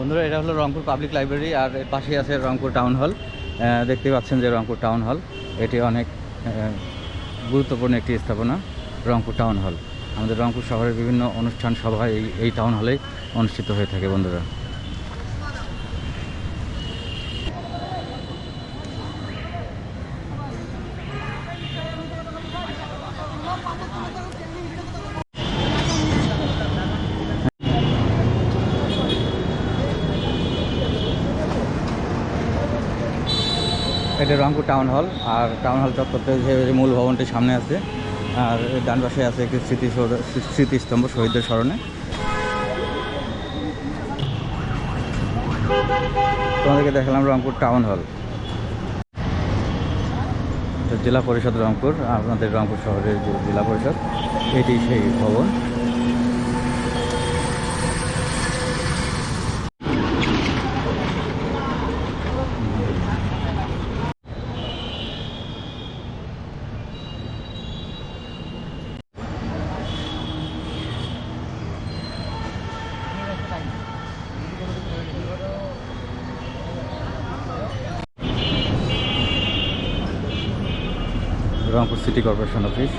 বন্ধুরা, এটা হলো রংপুর পাবলিক লাইব্রেরি আর এর পাশেই আছে রংপুর টাউন হল। দেখতে দেখতেই পাচ্ছেন যে রংপুর টাউন হল, এটি অনেক গুরুত্বপূর্ণ একটি স্থাপনা, রংপুর টাউন হল। আমাদের রংপুর শহরের বিভিন্ন অনুষ্ঠান সভা এই এই টাউন হলেই অনুষ্ঠিত হয়ে থাকে বন্ধুরা। এটা রংপুর টাউন হল, আর টাউন হল চত্বরতে যে মূল ভবনটি সামনে আছে, আর ডান পাশে আছে একটি স্মৃতিসৌধ স্মৃতিস্তম্ভ শহীদদের স্মরণে। তোমাদেরকে দেখালাম রংপুর টাউন হল। জেলা পরিষদ রংপুর আপনাদের রংপুর শহরের যে জেলা পরিষদ, এটি সেই ভবন। Rangpur city corporation office.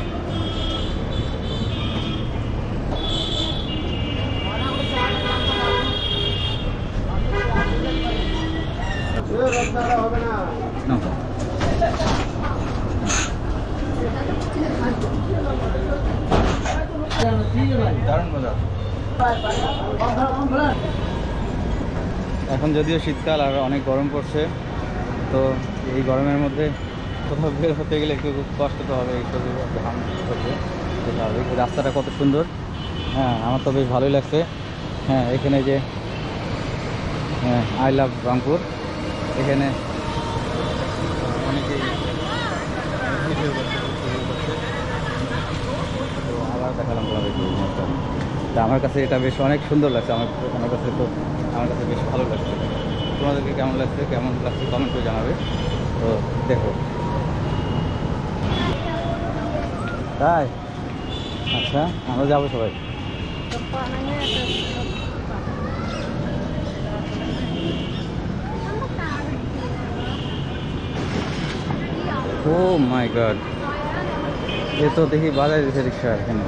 এখন যদিও শীতকাল আর অনেক গরম পড়ছে, তো এই গরমের মধ্যে কোথাও বের হতে গেলে একটু কষ্ট তো হবে, একটু ঘাম তো স্বাভাবিক। রাস্তাটা কত সুন্দর। হ্যাঁ আমার তো বেশ ভালোই লাগছে। হ্যাঁ এখানে যে হ্যাঁ আই লাভ রংপুর এখানে অনেকেই আবার দেখালাম তা আমার কাছে এটা বেশ অনেক সুন্দর লাগছে। আমার আমার কাছে তো, আমার কাছে বেশ ভালো লাগছে। তোমাদেরকে কেমন লাগছে কেমন লাগছে কমেন্ট করে জানাবে। তো দেখো। তাই? আচ্ছা আমরা যাব সবাই। ও মাই গড এ তো দেখি বাজারে দিচ্ছে রিক্সা এখানে।